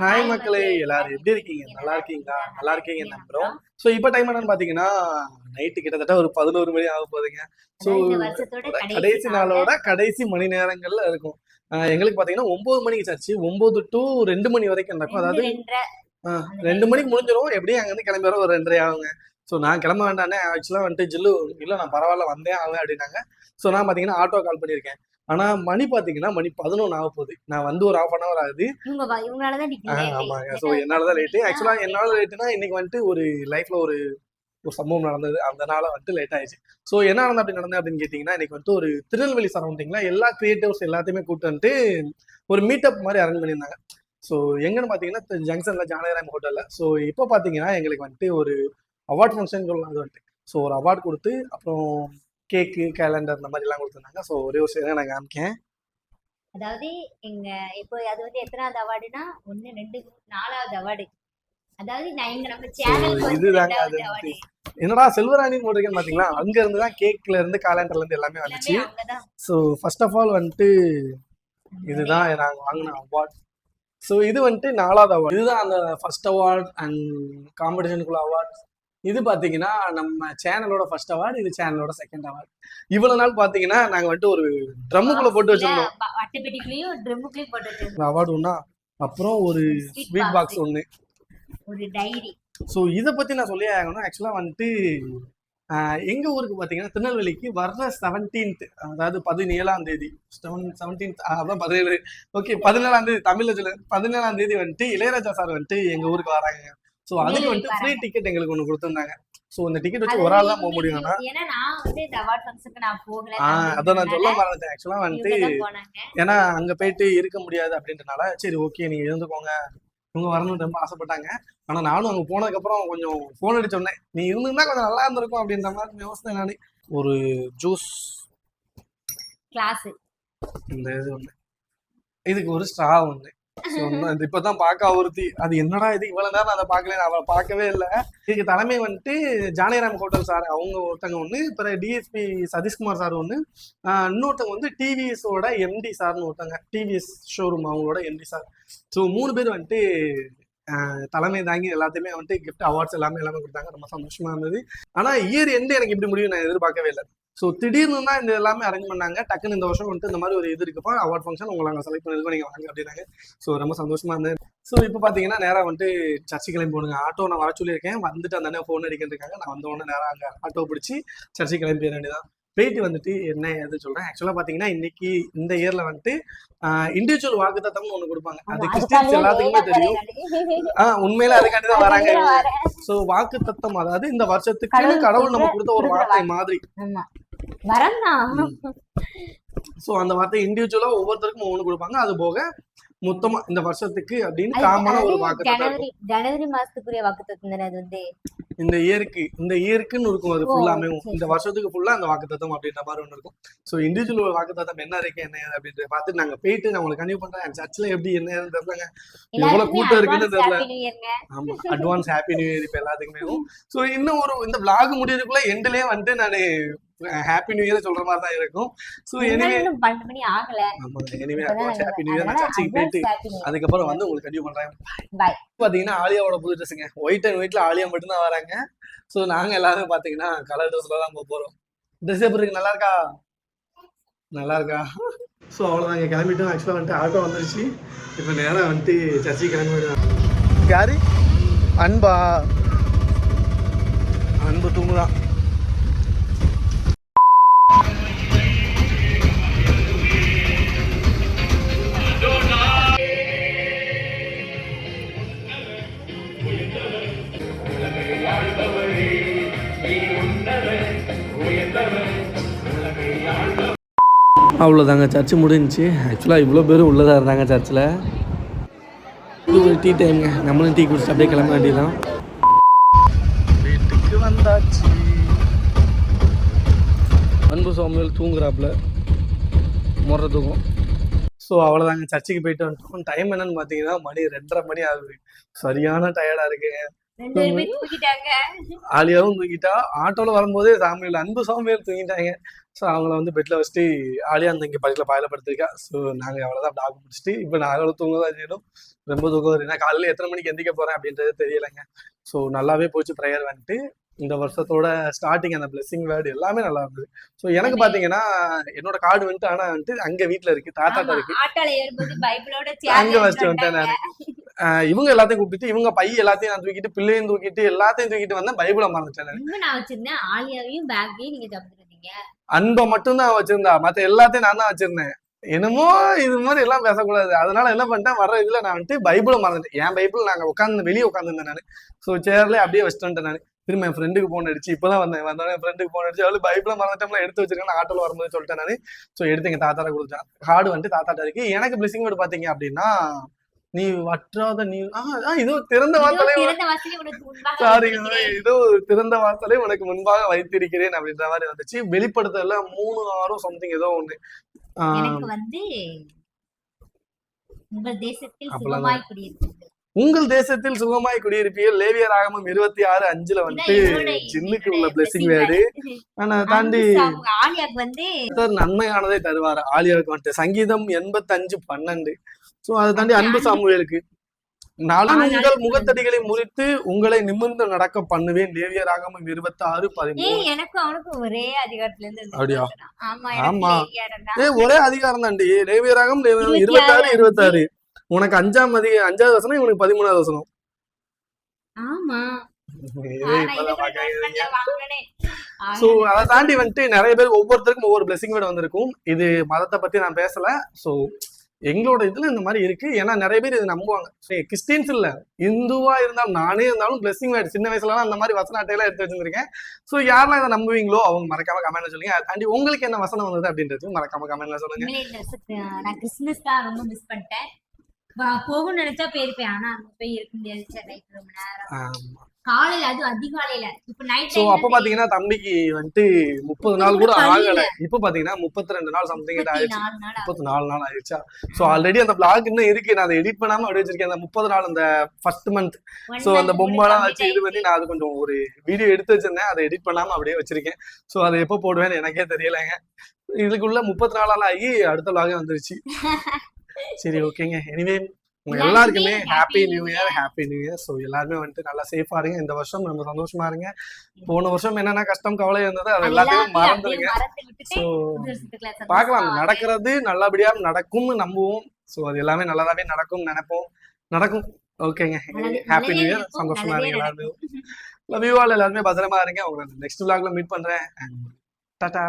Hi மக்களே எல்லாரும் எப்படி இருக்கீங்க? நல்லா இருக்கீங்களா? நல்லா இருக்கீங்க நம்புறோம். ஸோ இப்போ டைம் என்னன்னு பாத்தீங்கன்னா நைட்டு கிட்டத்தட்ட ஒரு பதினோரு மணி ஆக போகுதுங்க. இந்த வருஷத்தோட கடைசி நாளோட கடைசி மணி நேரங்கள்ல இருக்கும். எங்களுக்கு பாத்தீங்கன்னா ஒன்பது மணிக்கு சர்ச்சு ஒன்பது டு ரெண்டு மணி வரைக்கும் நடக்கும். அதாவது ரெண்டு மணிக்கு முடிஞ்சிடும் எப்படியும் அங்கேருந்து கிளம்பி வர ஒரு ரெண்டரை ஆகுங்க. ஸோ நான் கிளம்ப வேண்டானே ஆக்சுவலாக வந்துட்டு ஜில்லு இல்லை நான் பரவாயில்ல வந்தேன் ஆவேன் அப்படின்னாங்க. ஸோ நான் பார்த்தீங்கன்னா ஆட்டோ கால் பண்ணியிருக்கேன். ஆனால் மணி பார்த்தீங்கன்னா மணி பதினொன்று ஆக போகுது. நான் வந்து ஒரு ஹாஃப் அன் ஹவர் ஆகுது. ஆமாங்க. ஸோ என்னால தான் லேட்டு ஆக்சுவலாக என்னால லேட்டுனா இன்னைக்கு வந்துட்டு ஒரு லைஃப்ல ஒரு ஒரு சம்பவம் நடந்தது. அதனால வந்துட்டு லேட் ஆயிடுச்சு. ஸோ என்ன நடந்தது அப்படி நடந்தது அப்படின்னு கேட்டிங்கன்னா இன்னைக்கு வந்துட்டு ஒரு திருநெல்வேலி சரௌண்டிங்ல எல்லா கிரியேட்டிவ்ஸ் எல்லாத்தையுமே கூப்பிட்டு வந்துட்டு ஒரு மீட்டப் மாதிரி அரேஞ்ச் பண்ணியிருந்தாங்க. ஸோ எங்கன்னு பார்த்தீங்கன்னா ஜங்ஷன்ல ஜானகிராம் ஹோட்டல்ல ஸோ இப்போ பார்த்தீங்கன்னா எங்களுக்கு வந்துட்டு ஒரு அவார்ட் ஃபங்க்ஷன் சொல்லலாம் அது வந்துட்டு. ஸோ ஒரு அவார்ட் கொடுத்து அப்புறம் கேக்கு கேலண்டர் இந்த மாதிரி எல்லாம் கொடுத்துருந்தாங்க. ஸோ ஒரே ஒரு சேவை நான் காமிக்கேன் அதாவது எங்க இப்போ அது வந்து எத்தனாவது அவார்டுனா ஒண்ணு ரெண்டு நாலாவது அவார்டு. அதாவது நான் இங்க நம்ம சேனல் இதுதாங்க அது. என்னடா செல்வராணின்னு போட்டிருக்கேன்னு பார்த்தீங்களா அங்க இருந்து தான் கேக்ல இருந்து காலண்டர்ல இருந்து எல்லாமே வந்துச்சு. ஸோ ஃபர்ஸ்ட் ஆஃப் ஆல் வந்துட்டு இதுதான் நாங்கள் வாங்கின அவார்ட் ஸோ இது வந்துட்டு நாலாவது அவார்ட் இதுதான் அந்த ஃபர்ஸ்ட் அவார்ட் அண்ட் காம்படிஷனுக்குள்ள அவார்ட் இது பார்த்தீங்கன்னா நம்ம சேனலோட ஃபர்ஸ்ட் அவார்டு இது சேனலோட செகண்ட் அவார்ட் இவ்வளவு நாள் பார்த்தீங்கன்னா நாங்கள் வந்துட்டு ஒரு ட்ரம்முக்குள்ள போட்டு வச்சிருந்தோம். அவார்டு ஒன்றா அப்புறம் ஒரு ஸ்வீட். பாக்ஸ் ஒன்று ஒரு டைரி ஸோ இதை பற்றி நான் சொல்லி ஆகணும். ஆக்சுவலாக வந்துட்டு ஆஹ் எங்க ஊருக்கு பார்த்தீங்கன்னா திருநெல்வேலிக்கு வர்ற செவன்டீன்த் அதாவது பதினேழாம் தேதி. செவன் செவன்டீன்த் அதான் பதினேழு. ஓகே பதினேழாம் தேதி தமிழ்ல சொல்லு. பதினேழாம் தேதி வந்துட்டு இளையராஜா சார் வந்துட்டு எங்க ஊருக்கு வராங்க. ஸோ அதுக்கு வந்துட்டு ஃப்ரீ டிக்கெட் எங்களுக்கு ஒன்று கொடுத்துருந்தாங்க. ஸோ இந்த டிக்கெட் வச்சு ஒரு ஆள் தான் போக முடியும் ஏன்னா நான் வந்து இந்த அவார்ட் ஃபங்க்ஷனுக்கு நான் போகல அதை நான் சொல்ல மறந்துட்டேன். தான் போனாங்க. ஏன்னா அங்க போயிட்டு இருக்க முடியாது அப்படின்றனால சரி ஓகே நீங்க இருந்துக்கோங்க. இவங்க வரணும்னு ரொம்ப ஆசைப்பட்டாங்க. ஆனா நானும் அங்க போனதுக்கு அப்புறம் கொஞ்சம் போன் அடிச்சு சொன்னேன். நீ இருந்திருந்தா கொஞ்சம் நல்லா இருந்திருக்கும் அப்படின்ற மாதிரி யோசனை நானு. ஒரு ஜூஸ் கிளாஸ் இந்த இது ஒண்ணு. இதுக்கு ஒரு ஸ்ட்ரா ஒண்ணு. இப்பதான் பார்க்க ஒருத்தி அது என்னடா இது? இவ்வளவு நேரம் அதை பார்க்கல நான் அவளை பார்க்கவே இல்லை. இதுக்கு தலைமை வந்துட்டு ஜானகிராம் ஹோட்டல் சார். அவங்க ஒருத்தங்க ஒண்ணு பிற டிஎஸ்பி சதீஷ்குமார் சார் ஒண்ணு இன்னொருத்தவங்க வந்து டிவிஎஸோட எம்டி சார்னு ஒருத்தங்க. டிவிஎஸ் ஷோரூம் அவங்களோட எம்டி சார். ஸோ மூணு பேர் வந்துட்டு தலைமை தாங்கி எல்லாத்தையுமே வந்துட்டு கிஃப்ட் அவார்ட்ஸ் எல்லாமே எல்லாமே கொடுத்தாங்க. ரொம்ப சந்தோஷமா இருந்தது. ஆனா இயர் எண்டு எனக்கு இப்படி முடியும் நான் எதிர்பார்க்கவே இல்லை. ஸோ திடீர்னு தான் இந்த எல்லாமே அரேஞ்ச் பண்ணாங்க. டக்குன்னு இந்த வருஷம் வந்துட்டு இந்த மாதிரி ஒரு இது இருக்குப்பா அவார்ட் ஃபங்க்ஷன் உங்களை நாங்கள் செலக்ட் பண்ணிருக்கோம் நீங்கள் வாங்க அப்படின்னாங்க. ஸோ ரொம்ப சந்தோஷமா இருந்தது. ஸோ இப்போ பார்த்தீங்கன்னா நேராக வந்துட்டு சர்ச்சை கிளம்பி போடுங்க ஆட்டோ நான் வர சொல்லியிருக்கேன். வந்துட்டு அந்த அண்ணன் ஃபோன் அடிக்கிட்டு நான் வந்த உடனே நேராக அங்கே ஆட்டோ பிடிச்சி சர்ச்சை கிளம்பி போயிட வேண்டியதான் போயிட்டு வந்துட்டு என்ன ஏது சொல்றேன். ஆக்சுவலாக பார்த்தீங்கன்னா இன்னைக்கு இந்த இயர்ல வந்துட்டு இண்டிவிஜுவல் வாக்குத்தத்தம்னு ஒன்று கொடுப்பாங்க. அது கிறிஸ்டியன்ஸ் எல்லாத்துக்குமே தெரியும். ஆஹ் உண்மையில அதுக்காண்டி தான் வராங்க. ஸோ வாக்கு தத்தம் அதாவது இந்த வருஷத்துக்கு கடவுள் நம்ம கொடுத்த ஒரு வார்த்தை மாதிரி. ஸோ அந்த வார்த்தை இண்டிவிஜுவலா ஒவ்வொருத்தருக்கும் ஒவ்வொன்று கொடுப்பாங்க. அது போக மொத்தமா இந்த வருஷத்துக்கு அப்படின்னு காமனா ஒரு வாக்கு ஜனவரி ஜனவரி மாசத்துக்குரிய வாக்குத்தத்தம் தானே அது வந்து? இந்த இயருக்கு இந்த இயருக்குன்னு இருக்கும் அது ஃபுல்லாமே இந்த வருஷத்துக்கு ஃபுல்லா அந்த வாக்கு தத்தம் அப்படின்ற மாதிரி ஒன்று இருக்கும். ஸோ இண்டிவிஜுவல் வாக்கு தத்தம் என்ன இருக்கு என்ன அப்படின்றத பார்த்து நாங்க போயிட்டு நான் உங்களுக்கு கன்யூ பண்றேன். சர்ச்சில் எப்படி என்ன தெரியலங்க. எவ்வளவு கூட்டம் இருக்குன்னு தெரியல. ஆமா அட்வான்ஸ் ஹாப்பி நியூ இயர் இப்ப எல்லாத்துக்குமே. ஸோ இன்னும் ஒரு இந்த vlog முடியறதுக்குள்ள எண்ட்லயே வந்துட்டு நான் ஹாப்பி நியூ இயர் சொல்ற மாதிரி தான் இருக்கும். ஸோ எனிவே பன்னெண்டு மணி ஆகல. ஆமா எனிவே ஹாப்பி நியூ இயர் சர்ச்சுக்கு போயிட்டு. அதுக்கப்புறம் வந்து உங்களுக்கு கண்டிப்பா பண்றேன். Bye. பாத்தீங்கன்னா ஆலியாவோட புது ட்ரெஸ்ஸுங்க ஒயிட் அண்ட் ஒயிட்ல ஆலியா மட்டும் தான் வராங்க. ஸோ நாங்க எல்லாரும் பாத்தீங்கன்னா கலர் ட்ரெஸ்ல தான் போக போறோம். ட்ரெஸ் எப்படி இருக்கு? நல்லா இருக்கா? நல்லா இருக்கா? ஸோ அவ்வளோதாங்க கிளம்பிட்டோம். ஆக்சுவலாக வந்துட்டு ஆட்டோ வந்துருச்சு. இப்போ நேரா வந்துட்டு சர்ச்சுக்கு கிளம்பி யாரு அன்பா? அன்பு தூங்குதான் அவ்வளோதாங்க சர்ச்சு முடிஞ்சுச்சு. ஆக்சுவலாக இவ்வளோ பேரும் உள்ளதாக இருந்தாங்க சர்ச்சில். இது ஒரு டீ டைம்ங்க. நம்மளும் டீ குடிச்சிட்டு அப்படியே கிளம்ப வேண்டியதான் வீட்டுக்கு வந்தாச்சு. அன்பு சோமியல் தூங்குறாப்புல. முறை தூக்கம். ஸோ அவ்வளோதாங்க சர்ச்சுக்கு போயிட்டு வந்துட்டோம். டைம் என்னன்னு பார்த்தீங்கன்னா மணி ரெண்டரை மணி ஆகுது. சரியான டயர்டாக இருக்குங்க. ஆலியாவும் தூக்கிட்டா ஆட்டோல வரும்போதே சாமியில் அன்பு சாமியார் தூங்கிட்டாங்க. ஸோ அவங்கள வந்து பெட்ல வச்சுட்டு ஆலியா அந்த இங்கே பக்கத்தில் பாயில படுத்திருக்கா. ஸோ நாங்கள் அவ்வளோதான் டாக் முடிச்சுட்டு இப்போ நாங்களும் தூங்க தான் செய்யணும். ரொம்ப தூக்கம் வருது காலையில் எத்தனை மணிக்கு எந்திரிக்க போறேன் அப்படின்றது தெரியலைங்க. ஸோ நல்லாவே போச்சு ப்ரேயர் வந்துட்டு. இந்த வருஷத்தோட ஸ்டார்டிங் அந்த பிளெஸிங் வேர்டு எல்லாமே நல்லா இருந்தது. ஸோ எனக்கு பார்த்தீங்கன்னா என்னோட கார்டு வந்துட்டு ஆனால் வந்துட்டு அங்கே வீட்டில் இருக்கு தாத்தாட்ட இருக்கு. அங்க வச்சுட்டு வந்துட்டேன் நானு. இவங்க எல்லாத்தையும் கூப்பிட்டு இவங்க பை எல்லாத்தையும் நான் தூக்கிட்டு பிள்ளையும் தூக்கிட்டு எல்லாத்தையும் தூக்கிட்டு வந்தேன். பைபிளை மறந்துட்டேன் நானு. வச்சிருந்தேன். ஆலியாவையும் பேக்கையும் நீங்க தப்பிருந்தீங்க அன்பை மட்டும்தான் வச்சிருந்தா. மத்த எல்லாத்தையும் நான் தான் வச்சிருந்தேன். என்னமோ இது மாதிரி எல்லாம் பேசக்கூடாது. அதனால என்ன பண்ணிட்டேன்? வர்ற இதுல நான் வந்துட்டு பைபிளை மறந்துட்டேன். என் பைபிள் நாங்க உட்காந்து வெளியே உட்காந்துருந்தேன் நான். ஸோ சேர்ல அப்படியே வச்சுட்டு வந்துட்டேன் நான். திரும்ப என் ஃப்ரெண்டுக்கு போன் அடிச்சு இப்பதான் வந்தேன். வந்தோடனே என் ஃப்ரெண்டுக்கு போன் அடிச்சு அவளு பைபிளை மறந்துட்டோம்ல எடுத்து வச்சிருக்கேன் ஆட்டோல வரும்போது சொல்லிட்டேன் நான். ஸோ எடுத்து எங்க தாத்தாட்ட கொடுத்தேன். கார்டு வந்துட்டு தாத்தாட்ட இருக்கு. எனக்கு பிளஸிங் வேர்டு பாத்தீங்க அப்படின்னா நீ வற்றாத நீ இதோ திறந்த வாசலே உனக்கு முன்பாக சாரி வைத்திருக்கிறேன். இதோ திறந்த வாசலை உனக்கு முன்பாக வைத்திருக்கிறேன் அப்படின்ற மாதிரி வந்துச்சு. வெளிப்படுத்தல மூணு ஆறோ சம்திங் ஏதோ ஒண்ணு. வந்து உங்கள் தேசத்தில் சுகமாய் குடியிருப்பீர்கள். லேவியர் ஆகமம் இருபத்தி ஆறு அஞ்சுல ஜின்னுக்கு என்னோட உள்ள பிளெஸிங் word. ஆனா தாண்டி வந்து நன்மையானதை தருவார் ஆலியாவுக்கு வந்துட்டு. சங்கீதம் எண்பத்தஞ்சு பன்னெண்டு. சோ அதை தாண்டி அன்பு சாமுவேலுக்கு. நான் உங்கள் முகத்தடிகளை முறித்து உங்களை நிமிர்ந்து நடக்க பண்ணுவேன். லேவியர் ஆகமம் இருபத்தி ஆறு பதிமூணு. ஏய் எனக்கும் அவனுக்கும் ஒரே அதிகாரத்துல இருந்து இருந்துச்சு அப்படியா? ஆமா லேவியர். ஏ ஒரே அதிகாரம் தாண்டி. லேவியராகம் இருபத்தி இருபத்தி ஆறு இருபத்தி ஆறு உனக்கு அஞ்சாம் அதிக அஞ்சாவது வசனம் இவனுக்கு பதிமூணாவது வசனம். ஆமா. சோ அதை தாண்டி வந்துட்டு நிறைய பேர் ஒவ்வொருத்தருக்கும் ஒவ்வொரு பிளெஸிங் வேர்டு வந்திருக்கும். இது மதத்தை பத்தி நான் பேசல. சோ எங்களோட இதுல இந்த மாதிரி இருக்கு. ஏன்னா நிறைய பேர் இதை நம்புவாங்க. கிறிஸ்டின்ஸ் இல்ல. இந்துவா இருந்தாலும் நானே இருந்தாலும் பிளெஸிங் ஆயிடுச்சு சின்ன வயசுல அந்த மாதிரி வசன அட்டையெல்லாம் எடுத்து வச்சிருந்திருக்கேன். சோ யாரெல்லாம் இதை நம்புவீங்களோ அவங்க மறக்காம கமெண்ட்ல சொல்லுங்க. அதை உங்களுக்கு என்ன வசனம் வந்தது அப்படின்றது மறக்காம கமெண்ட்ல சொல்லுங்க. நான் கிறிஸ்துமஸ் தான் ரொம்ப மிஸ் பண்ணிட்டேன். போகணும்னு நினைச்சா போயிருப்பேன். ஆனா அங்க போய் இருக்க முடியாது சென்னைக்கு ரொம்ப நேரம். காலையில அது அதிகாலையில. இப்ப நைட் சோ அப்ப பாத்தீங்கன்னா தம்பிக்கு வந்துட்டு முப்பது நாள் கூட ஆகல. இப்ப பாத்தீங்கன்னா முப்பத்தி ரெண்டு நாள் சம்திங் ஆயிடுச்சு. முப்பத்தி நாலு நாள் ஆயிடுச்சா? சோ ஆல்ரெடி அந்த பிளாக் இன்னும் இருக்கு. நான் அதை எடிட் பண்ணாம அப்படியே வச்சிருக்கேன். அந்த முப்பது நாள் அந்த ஃபர்ஸ்ட் மந்த் சோ அந்த பொம்மைலாம் complete வச்சு இது பண்ணி நான் அது கொஞ்சம் ஒரு வீடியோ எடுத்து வச்சிருந்தேன். அதை எடிட் பண்ணாம அப்படியே வச்சிருக்கேன். சோ அதை எப்போ போடுவேன்னு எனக்கே தெரியலங்க. இதுக்குள்ள முப்பத்தி நாலு நாள் ஆகி அடுத்த vlog வந்துருச்சு. சரி ஓகேங்க. எனிவே உங்க எல்லாருக்குமே happy new year happy new year so எல்லாருமே வந்துட்டு நல்லா சேஃபா இருங்க. இந்த வருஷம் நம்ம சந்தோஷமா இருங்க. போன வருஷம் என்னென்ன கஷ்டம் கவலை இருந்தது. அது எல்லாத்தையும் மறந்துடுங்க. ஸோ பார்க்கலாம். நடக்கிறது நல்லபடியா நடக்கும்னு நம்புவோம். ஸோ அது எல்லாமே நல்லதாவே நடக்கும் நினைப்போம். நடக்கும். ஓகேங்க. ஹாப்பி நியூ இயர் சந்தோஷமா இருங்க எல்லாருமே. லவ் யூ ஆல் எல்லாருமே பத்திரமா இருங்க. உங்களை நெக்ஸ்ட் vlogல மீட் பண்றேன். டாடா.